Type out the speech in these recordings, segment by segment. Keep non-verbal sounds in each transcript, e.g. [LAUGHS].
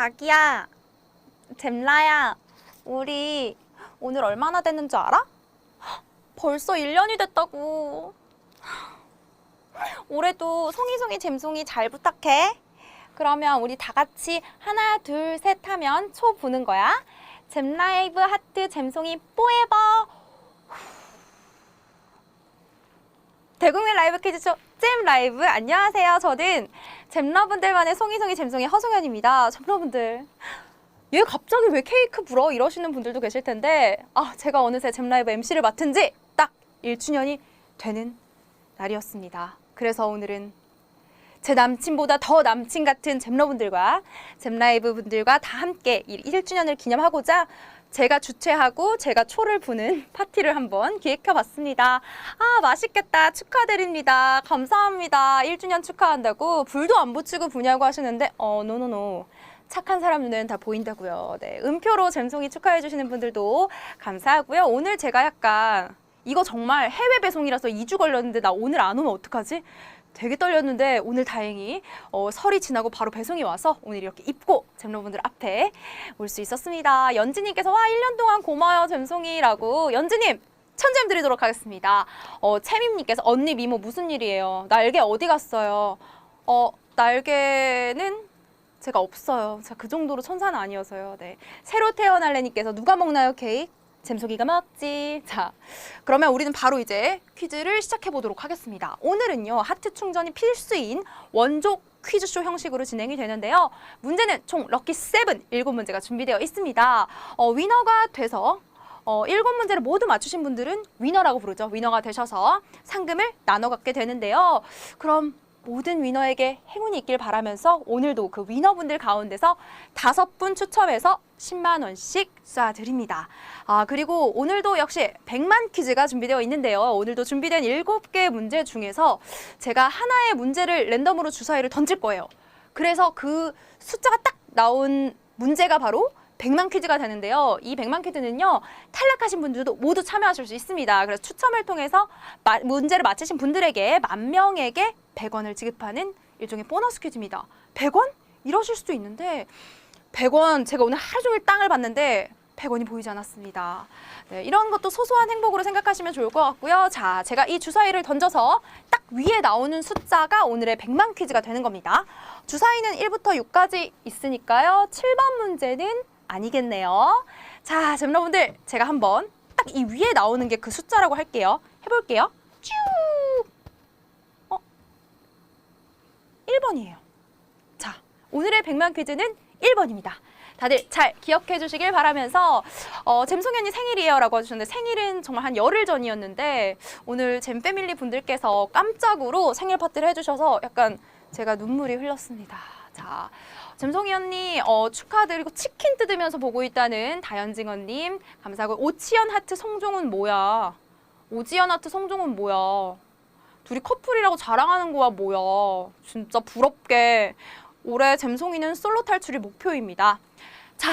자기야, 잼라야, 우리 오늘 얼마나 됐는 줄 알아? 벌써 1년이 됐다고. 올해도 송이송이 잼송이 잘 부탁해. 그러면 우리 다 같이 하나, 둘, 셋 하면 초 부는 거야. 잼라이브 하트 잼송이 포에버. 대국민 라이브 퀴즈쇼 잼 라이브 안녕하세요. 저는 잼러분들만의 송이송이 잼송이 허송현입니다. 잼러분들 얘 갑자기 왜 케이크 불어 이러시는 분들도 계실 텐데 아 제가 어느새 잼 라이브 MC를 맡은 지 딱 1주년이 되는 날이었습니다. 그래서 오늘은 제 남친보다 더 남친 같은 잼러분들과 잼라이브 분들과 다 함께 이 1주년을 기념하고자 제가 주최하고 제가 초를 부는 [LAUGHS] 파티를 한번 기획해봤습니다. 아 맛있겠다 축하드립니다. 감사합니다. 1주년 축하한다고 불도 안 붙이고 부냐고 하시는데 어 노노노 착한 사람 눈에는 다 보인다고요. 네 음표로 잼송이 축하해 주시는 분들도 감사하고요. 오늘 제가 약간 이거 정말 해외 배송이라서 2주 걸렸는데 나 오늘 안 오면 어떡하지? 되게 떨렸는데 오늘 다행히 어, 설이 지나고 바로 배송이 와서 오늘 이렇게 입고 잼러분들 앞에 올 수 있었습니다. 연지님께서 와 1년 동안 고마워요 잼송이라고 연지님 천잼 드리도록 하겠습니다. 어, 채민님께서 언니 미모 무슨 일이에요? 날개 어디 갔어요? 어 날개는 제가 없어요. 제가 그 정도로 천사는 아니어서요. 네. 새로 태어날 레님께서 누가 먹나요 케이크? 잼소기가 먹지. 자, 그러면 우리는 바로 이제 퀴즈를 시작해 보도록 하겠습니다. 오늘은요, 하트 충전이 필수인 원조 퀴즈쇼 형식으로 진행이 되는데요. 문제는 총 럭키 세븐 일곱 문제가 준비되어 있습니다. 어, 위너가 돼서 어, 일곱 문제를 모두 맞추신 분들은 위너라고 부르죠. 위너가 되셔서 상금을 나눠 갖게 되는데요. 그럼 모든 위너에게 행운이 있길 바라면서 오늘도 그 위너분들 가운데서 다섯 분 추첨해서 10만 원씩 쏴드립니다. 아 그리고 오늘도 역시 100만 퀴즈가 준비되어 있는데요. 오늘도 준비된 7개 문제 중에서 제가 하나의 문제를 랜덤으로 주사위를 던질 거예요. 그래서 그 숫자가 딱 나온 문제가 바로 100만 퀴즈가 되는데요. 이 100만 퀴즈는요. 탈락하신 분들도 모두 참여하실 수 있습니다. 그래서 추첨을 통해서 마- 문제를 맞히신 분들에게 만 명에게 100원을 지급하는 일종의 보너스 퀴즈입니다. 100원? 이러실 수도 있는데 100원 제가 오늘 하루 종일 땅을 봤는데 100원이 보이지 않았습니다. 네, 이런 것도 소소한 행복으로 생각하시면 좋을 것 같고요. 자, 제가 이 주사위를 던져서 딱 위에 나오는 숫자가 오늘의 100만 퀴즈가 되는 겁니다. 주사위는 1부터 6까지 있으니까요. 7번 문제는 아니겠네요. 자, 잼러분들 제가 한번 딱 이 위에 나오는 게 그 숫자라고 할게요. 해볼게요. 쭉! 어? 1번이에요. 자, 오늘의 100만 퀴즈는 1번입니다. 다들 잘 기억해 주시길 바라면서 어, 잼송현이 생일이에요 라고 해주셨는데 생일은 정말 한 열흘 전이었는데 오늘 잼 패밀리 분들께서 깜짝으로 생일 파티를 해주셔서 약간 제가 눈물이 흘렀습니다. 자, 잼송이 언니 어, 축하드리고 치킨 뜯으면서 보고 있다는 다현징 언님 감사하고 오치현 하트 성종은 뭐야? 오지연 하트 성종은 뭐야? 둘이 커플이라고 자랑하는 거야 뭐야? 진짜 부럽게 올해 잼송이는 솔로 탈출이 목표입니다. 자,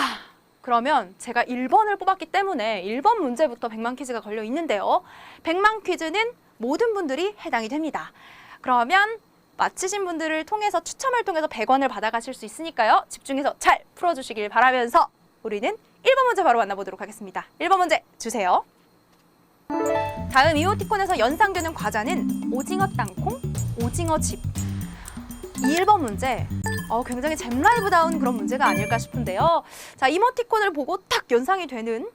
그러면 제가 1번을 뽑았기 때문에 1번 문제부터 100만 퀴즈가 걸려 있는데요. 100만 퀴즈는 모든 분들이 해당이 됩니다. 그러면 맞히신 분들을 통해서 추첨을 통해서 100원을 받아가실 수 있으니까요. 집중해서 잘 풀어주시길 바라면서 우리는 1번 문제 바로 만나보도록 하겠습니다. 1번 문제 주세요. 다음 이모티콘에서 연상되는 과자는 오징어 땅콩, 오징어 칩. 이 1번 문제 어, 굉장히 잼라이브다운 그런 문제가 아닐까 싶은데요. 자, 이모티콘을 보고 딱 연상이 되는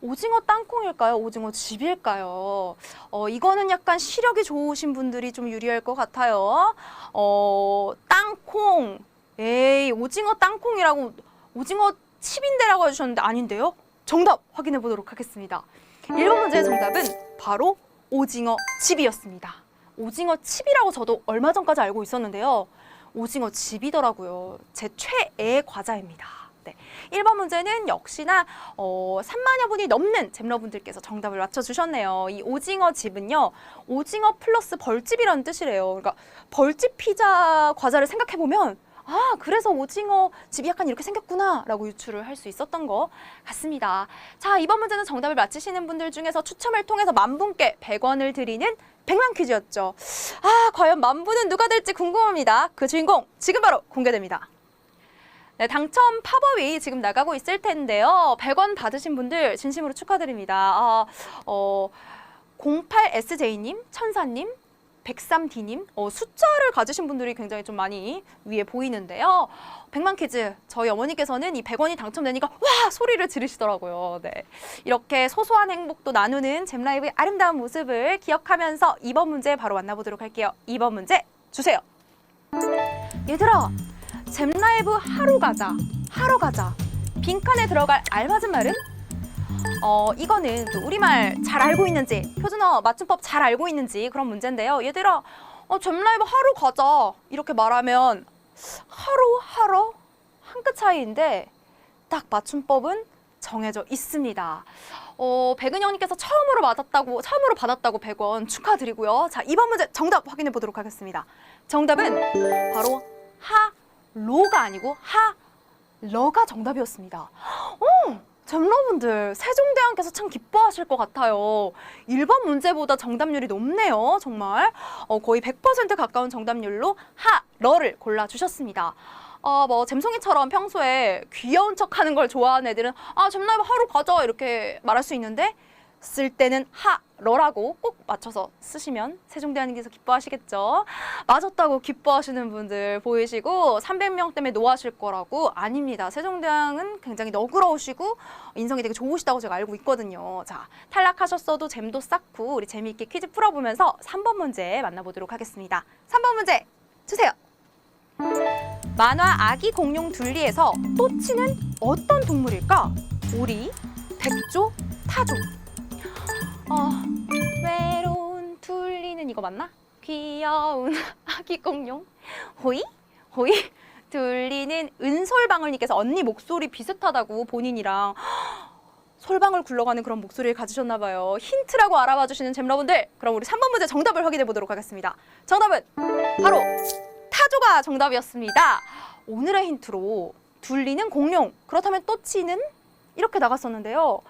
오징어 땅콩일까요? 오징어 칩일까요? 어, 이거는 약간 시력이 좋으신 분들이 좀 유리할 것 같아요. 어, 땅콩. 에이, 오징어 땅콩이라고 오징어 칩인데라고 해주셨는데 아닌데요? 정답 확인해 보도록 하겠습니다. 1번 문제의 정답은 바로 오징어 칩이었습니다. 오징어 칩이라고 저도 얼마 전까지 알고 있었는데요. 오징어 칩이더라고요. 제 최애 과자입니다. 네. 1번 문제는 역시나 어, 3만여 분이 넘는 잼러분들께서 정답을 맞춰주셨네요. 이 오징어 칩은요, 오징어 플러스 벌집이라는 뜻이래요. 그러니까 벌집 피자 과자를 생각해보면 아, 그래서 오징어 집이 약간 이렇게 생겼구나 라고 유추를 할 수 있었던 것 같습니다. 자, 이번 문제는 정답을 맞히시는 분들 중에서 추첨을 통해서 만 분께 100원을 드리는 100만 퀴즈였죠. 아, 과연 만 분은 누가 될지 궁금합니다. 그 주인공 지금 바로 공개됩니다. 네, 당첨 팝업이 지금 나가고 있을 텐데요. 100원 받으신 분들 진심으로 축하드립니다. 아, 어, 08SJ님, 천사님, 103D님, 어, 숫자를 가지신 분들이 굉장히 좀 많이 위에 보이는데요. 100만 퀴즈, 저희 어머니께서는 이 100원이 당첨되니까 와! 소리를 지르시더라고요. 네. 이렇게 소소한 행복도 나누는 잼라이브의 아름다운 모습을 기억하면서 2번 문제 바로 만나보도록 할게요. 2번 문제 주세요. 얘들아, 잼라이브 하루 가자, 하러 가자. 빈칸에 들어갈 알맞은 말은? 어, 이거는 또 우리말 잘 알고 있는지, 표준어 맞춤법 잘 알고 있는지 그런 문제인데요. 얘들아, 어, 잼라이브 하루 가자. 이렇게 말하면 하루, 하러 한 끗 차이인데 딱 맞춤법은 정해져 있습니다. 어, 백은영님께서 처음으로 맞았다고, 처음으로 받았다고 100원 축하드리고요. 자, 이번 문제 정답 확인해 보도록 하겠습니다. 정답은 바로 하 로가 아니고 하 러가 정답이었습니다. 어, 잼러분들 세종대왕께서 참 기뻐하실 것 같아요. 1번 문제보다 정답률이 높네요. 정말 어, 거의 100% 가까운 정답률로 하 러를 골라주셨습니다. 어, 뭐 잼송이처럼 평소에 귀여운 척하는 걸 좋아하는 애들은 아 잼라이브 하루 가자 이렇게 말할 수 있는데 쓸 때는 하 러라고 꼭 맞춰서 쓰시면 세종대왕님께서 기뻐하시겠죠. 맞았다고 기뻐하시는 분들 보이시고 300명 때문에 노하실 거라고 아닙니다. 세종대왕은 굉장히 너그러우시고 인성이 되게 좋으시다고 제가 알고 있거든요. 자, 탈락하셨어도 잼도 쌓고 우리 재미있게 퀴즈 풀어보면서 3번 문제 만나보도록 하겠습니다. 3번 문제 주세요. 만화 아기 공룡 둘리에서 또치는 어떤 동물일까? 오리, 백조, 타조. 어, 외로운 둘리는 이거 맞나? 귀여운 [LAUGHS] 아기 공룡. 호이? 호이? 둘리는 은솔방울님께서 언니 목소리 비슷하다고 본인이랑 [GASPS] 솔방울 굴러가는 그런 목소리를 가지셨나 봐요. 힌트라고 알아봐 주시는 잼러분들, 그럼 우리 3번 문제 정답을 확인해 보도록 하겠습니다. 정답은 바로 타조가 정답이었습니다. 오늘의 힌트로 둘리는 공룡, 그렇다면 또치는 이렇게 나갔었는데요.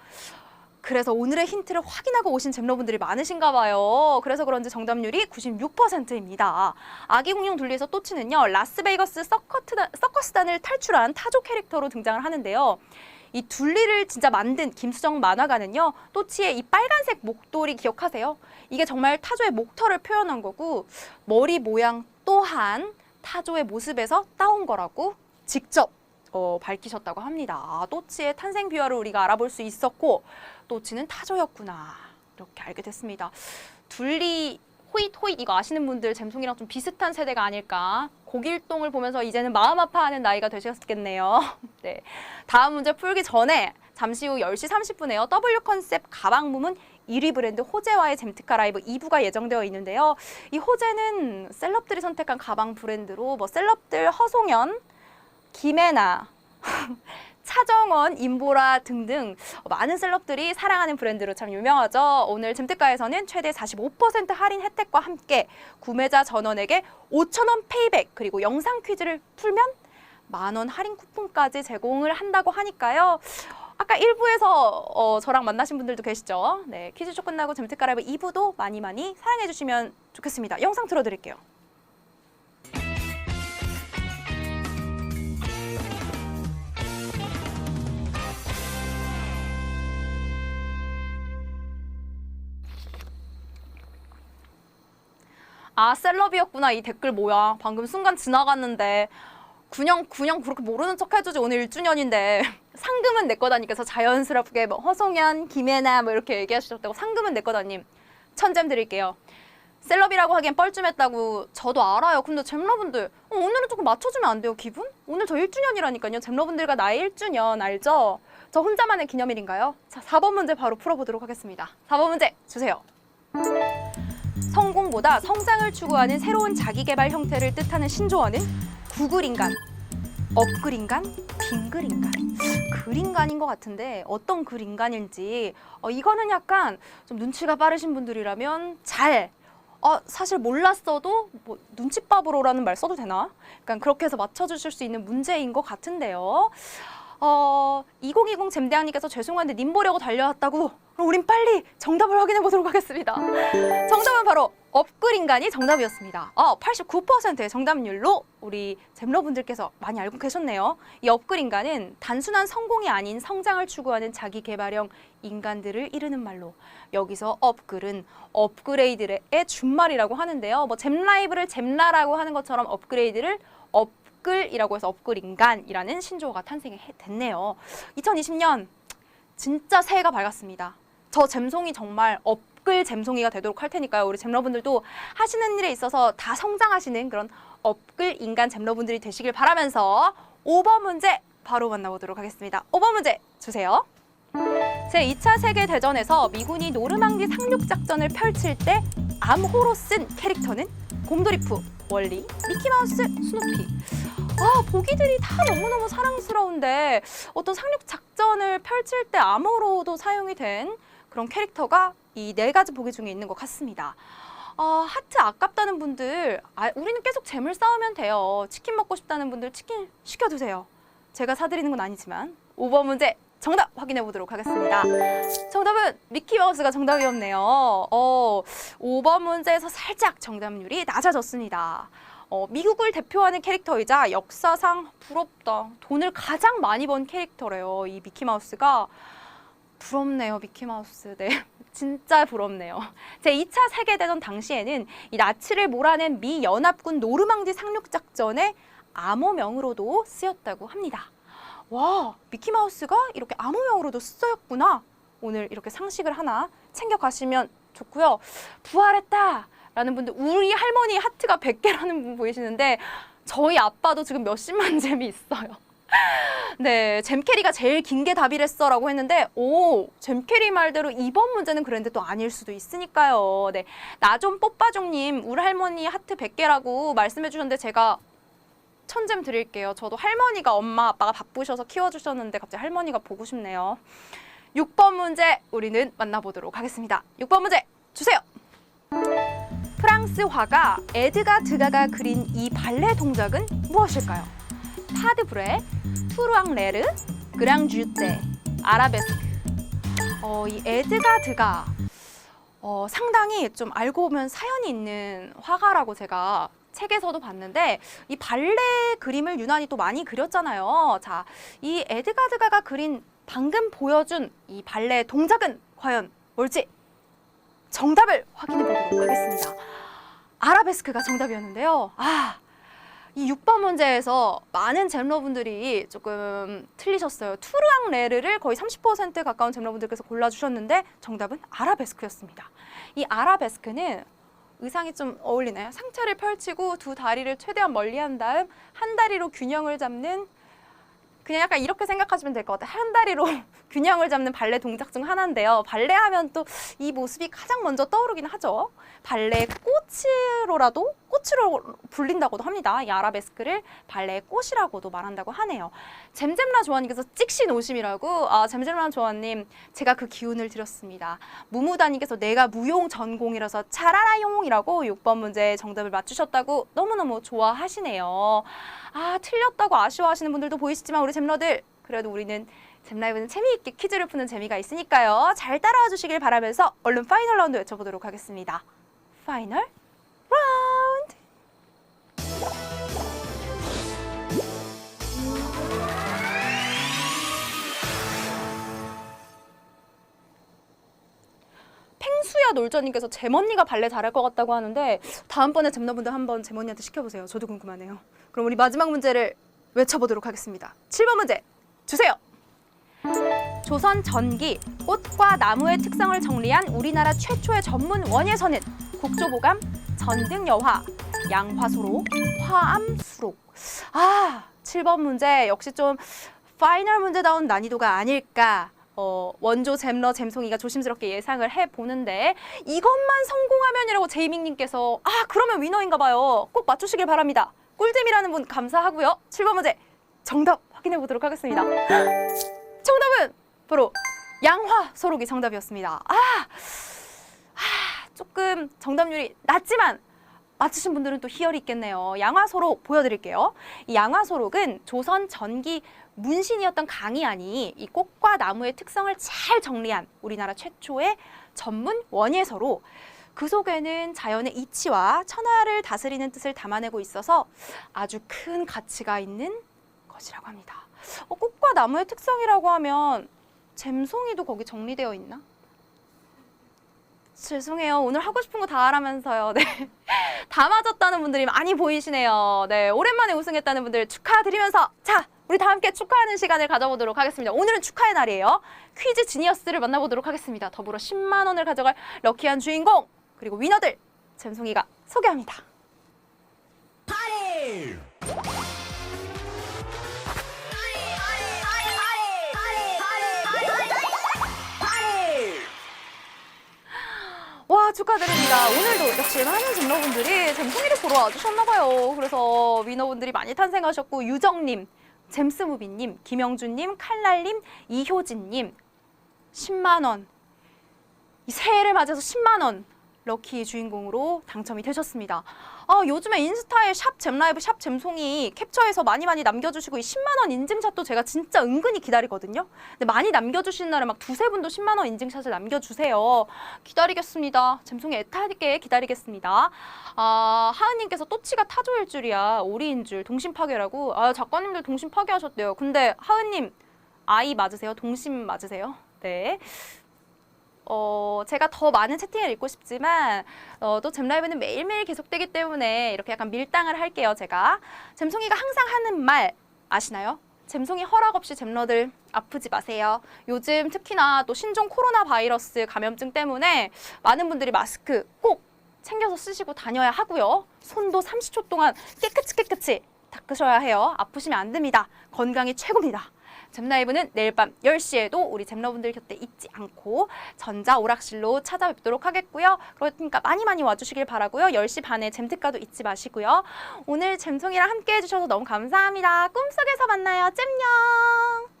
그래서 오늘의 힌트를 확인하고 오신 잼러분들이 많으신가 봐요. 그래서 그런지 정답률이 96%입니다. 아기 공룡 둘리에서 또치는요. 라스베이거스 서커스단을 탈출한 타조 캐릭터로 등장을 하는데요. 이 둘리를 진짜 만든 김수정 만화가는요. 또치의 이 빨간색 목도리 기억하세요? 이게 정말 타조의 목털을 표현한 거고 머리 모양 또한 타조의 모습에서 따온 거라고 직접 어, 밝히셨다고 합니다. 아, 또치의 탄생 비화를 우리가 알아볼 수 있었고 또치는 타조였구나 이렇게 알게 됐습니다. 둘리 호잇 호잇 이거 아시는 분들 잼송이랑 좀 비슷한 세대가 아닐까. 고길동을 보면서 이제는 마음 아파하는 나이가 되셨겠네요. [LAUGHS] 네. 다음 문제 풀기 전에 잠시 후 10시 30분에요. W 컨셉 가방 부문 1위 브랜드 호재와의 잼특카 라이브 2부가 예정되어 있는데요. 이 호재는 셀럽들이 선택한 가방 브랜드로 뭐 셀럽들 허송연, 김혜나, [LAUGHS] 차정원, 임보라 등등 많은 셀럽들이 사랑하는 브랜드로 참 유명하죠. 오늘 잼특가에서는 최대 45% 할인 혜택과 함께 구매자 전원에게 5,000원 페이백 그리고 영상 퀴즈를 풀면 만원 할인 쿠폰까지 제공을 한다고 하니까요. 아까 1부에서 어, 저랑 만나신 분들도 계시죠. 네, 퀴즈쇼 끝나고 잼특가 라이브 2부도 많이 많이 사랑해 주시면 좋겠습니다. 영상 틀어드릴게요. 아 셀럽이었구나 이 댓글 뭐야. 방금 순간 지나갔는데. 그냥 그냥 그렇게 모르는 척 해주지 오늘 1주년인데. [LAUGHS] 상금은 내 거다니까 서 자연스럽게 뭐 허송연 김혜나 뭐 이렇게 얘기하셨다고 상금은 내 거다님. 천잼 드릴게요. 셀럽이라고 하기엔 뻘쭘했다고. 저도 알아요. 근데 잼러분들 어, 오늘은 조금 맞춰주면 안 돼요 기분? 오늘 저 1주년이라니까요. 잼러분들과 나의 1주년 알죠? 저 혼자만의 기념일인가요? 자 4번 문제 바로 풀어보도록 하겠습니다. 4번 문제 주세요 성공보다 성장을 추구하는 새로운 자기개발 형태를 뜻하는 신조어는 구글인간, 업글인간, 빙글인간. 글인간인 것 같은데 어떤 글인간일지 어, 이거는 약간 좀 눈치가 빠르신 분들이라면 잘 어, 사실 몰랐어도 뭐 눈치밥으로라는 말 써도 되나? 약간 그렇게 해서 맞춰주실 수 있는 문제인 것 같은데요. 어, 2020 잼대왕님께서 죄송한데 님 보려고 달려왔다고. 그럼 우린 빨리 정답을 확인해 보도록 하겠습니다. 정답은 바로 업글 인간이 정답이었습니다. 어, 89%의 정답률로 우리 잼러분들께서 많이 알고 계셨네요. 이 업글 인간은 단순한 성공이 아닌 성장을 추구하는 자기 개발형 인간들을 이르는 말로 여기서 업글은 업그레이드의 준말이라고 하는데요. 뭐 잼라이브를 잼라라고 하는 것처럼 업그레이드를 업 글이라고 해서 업글 인간이라는 신조어가 탄생됐네요. 2020년 진짜 새해가 밝았습니다. 저 잼송이 정말 업글 잼송이가 되도록 할 테니까요. 우리 잼러분들도 하시는 일에 있어서 다 성장하시는 그런 업글 인간 잼러분들이 되시길 바라면서 5번 문제 바로 만나보도록 하겠습니다. 5번 문제 주세요. 제2차 세계대전에서 미군이 노르망디 상륙 작전을 펼칠 때 암호로 쓴 캐릭터는 곰돌이푸, 월리, 미키마우스, 스누피. 아, 보기들이 다 너무너무 사랑스러운데 어떤 상륙 작전을 펼칠 때 암호로도 사용이 된 그런 캐릭터가 이 네 가지 보기 중에 있는 것 같습니다. 아, 하트 아깝다는 분들, 아, 우리는 계속 재물 쌓으면 돼요. 치킨 먹고 싶다는 분들 치킨 시켜두세요. 제가 사드리는 건 아니지만 5번 문제 정답 확인해 보도록 하겠습니다. 정답은 미키마우스가 정답이었네요. 어, 5번 문제에서 살짝 정답률이 낮아졌습니다. 어, 미국을 대표하는 캐릭터이자 역사상 부럽다. 돈을 가장 많이 번 캐릭터래요. 이 미키마우스가. 부럽네요, 미키마우스. 네. [LAUGHS] 진짜 부럽네요. 제 2차 세계대전 당시에는 이 나치를 몰아낸 미 연합군 노르망디 상륙 작전의 암호명으로도 쓰였다고 합니다. 와, 미키마우스가 이렇게 암호명으로도 쓰였구나. 오늘 이렇게 상식을 하나 챙겨 가시면 좋고요. 부활했다. 라는 분들, 우리 할머니 하트가 100개라는 분 보이시는데, 저희 아빠도 지금 몇십만 [LAUGHS] 잼이 있어요. [LAUGHS] 네, 잼캐리가 제일 긴 게 답이랬어 라고 했는데, 오, 잼캐리 말대로 이번 문제는 그랬는데 또 아닐 수도 있으니까요. 네, 나 좀 뽀빠종님, 우리 할머니 하트 100개라고 말씀해 주셨는데, 제가 천잼 드릴게요. 저도 할머니가 엄마 아빠가 바쁘셔서 키워주셨는데 갑자기 할머니가 보고 싶네요. 6번 문제 우리는 만나보도록 하겠습니다. 6번 문제 주세요. 프랑스 화가 에드가 드가가 그린 이 발레 동작은 무엇일까요? 파드브레, 투르앙레르, 그랑주떼, 아라베스크. 어, 이 에드가 드가 어, 상당히 좀 알고 보면 사연이 있는 화가라고 제가 책에서도 봤는데 이 발레 그림을 유난히 또 많이 그렸잖아요. 자, 이 에드가드가가 그린 방금 보여준 이 발레 동작은 과연 뭘지 정답을 확인해 보도록 하겠습니다. 아라베스크가 정답이었는데요. 아, 이 6번 문제에서 많은 잼러분들이 조금 틀리셨어요. 투르앙 레르를 거의 30% 가까운 잼러분들께서 골라주셨는데 정답은 아라베스크였습니다. 이 아라베스크는 의상이 좀 어울리나요? 상체를 펼치고 두 다리를 최대한 멀리 한 다음 한 다리로 균형을 잡는 그냥 약간 이렇게 생각하시면 될 것 같아요. 한 다리로 [LAUGHS] 균형을 잡는 발레 동작 중 하나인데요. 발레 하면 또 이 모습이 가장 먼저 떠오르긴 하죠. 발레 꽃으로라도 꽃으로 불린다고도 합니다. 이 아라베스크를 발레 꽃이라고도 말한다고 하네요. 잼잼라 조아님께서 찍신 오심이라고 아 잼잼라 조아님 제가 그 기운을 드렸습니다. 무무다님께서 내가 무용 전공이라서 차라라용이라고 6번 문제 정답을 맞추셨다고 너무너무 좋아하시네요. 아 틀렸다고 아쉬워하시는 분들도 보이시지만 우리 잼러들 그래도 우리는 잼라이브는 재미있게 퀴즈를 푸는 재미가 있으니까요. 잘 따라와 주시길 바라면서 얼른 파이널 라운드 외쳐보도록 하겠습니다. 파이널 펭수야 놀전님께서 잼언니가 발레 잘할 것 같다고 하는데 다음번에 잼너분들 한번 잼언니한테 시켜보세요. 저도 궁금하네요. 그럼 우리 마지막 문제를 외쳐보도록 하겠습니다. 7번 문제 주세요. 조선 전기 꽃과 나무의 특성을 정리한 우리나라 최초의 전문 원예서는 국조보감, 전등여화, 양화소록, 화암수록. 아, 7번 문제 역시 좀 파이널 문제다운 난이도가 아닐까. 어, 원조 잼러 잼송이가 조심스럽게 예상을 해 보는데 이것만 성공하면이라고 제이밍님께서 아 그러면 위너인가 봐요. 꼭 맞추시길 바랍니다. 꿀잼이라는 분 감사하고요. 7번 문제 정답 확인해 보도록 하겠습니다. [GASPS] 정답은 바로 양화 소록이 정답이었습니다. 아, 아 조금 정답률이 낮지만 맞추신 분들은 또 희열이 있겠네요. 양화소록 보여드릴게요. 이 양화소록은 조선 전기 문신이었던 강의안이 이 꽃과 나무의 특성을 잘 정리한 우리나라 최초의 전문 원예서로 그 속에는 자연의 이치와 천하를 다스리는 뜻을 담아내고 있어서 아주 큰 가치가 있는 것이라고 합니다. 어, 꽃과 나무의 특성이라고 하면 잼송이도 거기 정리되어 있나? 죄송해요. 오늘 하고 싶은 거 다 하라면서요. 네. [LAUGHS] 다 맞았다는 분들이 많이 보이시네요. 네. 오랜만에 우승했다는 분들 축하드리면서 자, 우리 다 함께 축하하는 시간을 가져보도록 하겠습니다. 오늘은 축하의 날이에요. 퀴즈 지니어스를 만나보도록 하겠습니다. 더불어 10만 원을 가져갈 럭키한 주인공 그리고 위너들 잼송이가 소개합니다. 와 축하드립니다. 오늘도 역시 많은 잼러분들이 잼송이를 보러 와주셨나봐요. 그래서 위너분들이 많이 탄생하셨고 유정님, 잼스무비님, 김영준님, 칼날님, 이효진님 10만 원. 이 새해를 맞아서 10만 원 럭키 주인공으로 당첨이 되셨습니다. 아, 요즘에 인스타에 샵 잼라이브 샵 잼송이 캡처해서 많이 많이 남겨주시고 이 10만 원 인증샷도 제가 진짜 은근히 기다리거든요. 근데 많이 남겨주시는 날에 막 두세 분도 10만 원 인증샷을 남겨주세요. 기다리겠습니다. 잼송이 애타게 기다리겠습니다. 아, 하은님께서 또치가 타조일 줄이야 오리인 줄 동심 파괴라고. 아, 작가님들 동심 파괴하셨대요. 근데 하은님 아이 맞으세요? 동심 맞으세요? 네. 어, 제가 더 많은 채팅을 읽고 싶지만 어, 또 잼라이브는 매일매일 계속되기 때문에 이렇게 약간 밀당을 할게요, 제가. 잼송이가 항상 하는 말 아시나요? 잼송이 허락 없이 잼러들 아프지 마세요. 요즘 특히나 또 신종 코로나 바이러스 감염증 때문에 많은 분들이 마스크 꼭 챙겨서 쓰시고 다녀야 하고요. 손도 30초 동안 깨끗이 깨끗이 닦으셔야 해요. 아프시면 안 됩니다. 건강이 최고입니다. 잼라이브는 내일 밤 10시에도 우리 잼러분들 곁에 잊지 않고 전자 오락실로 찾아뵙도록 하겠고요. 그러니까 많이 많이 와주시길 바라고요. 10시 반에 잼특가도 잊지 마시고요. 오늘 잼송이랑 함께 해주셔서 너무 감사합니다. 꿈속에서 만나요. 잼녕!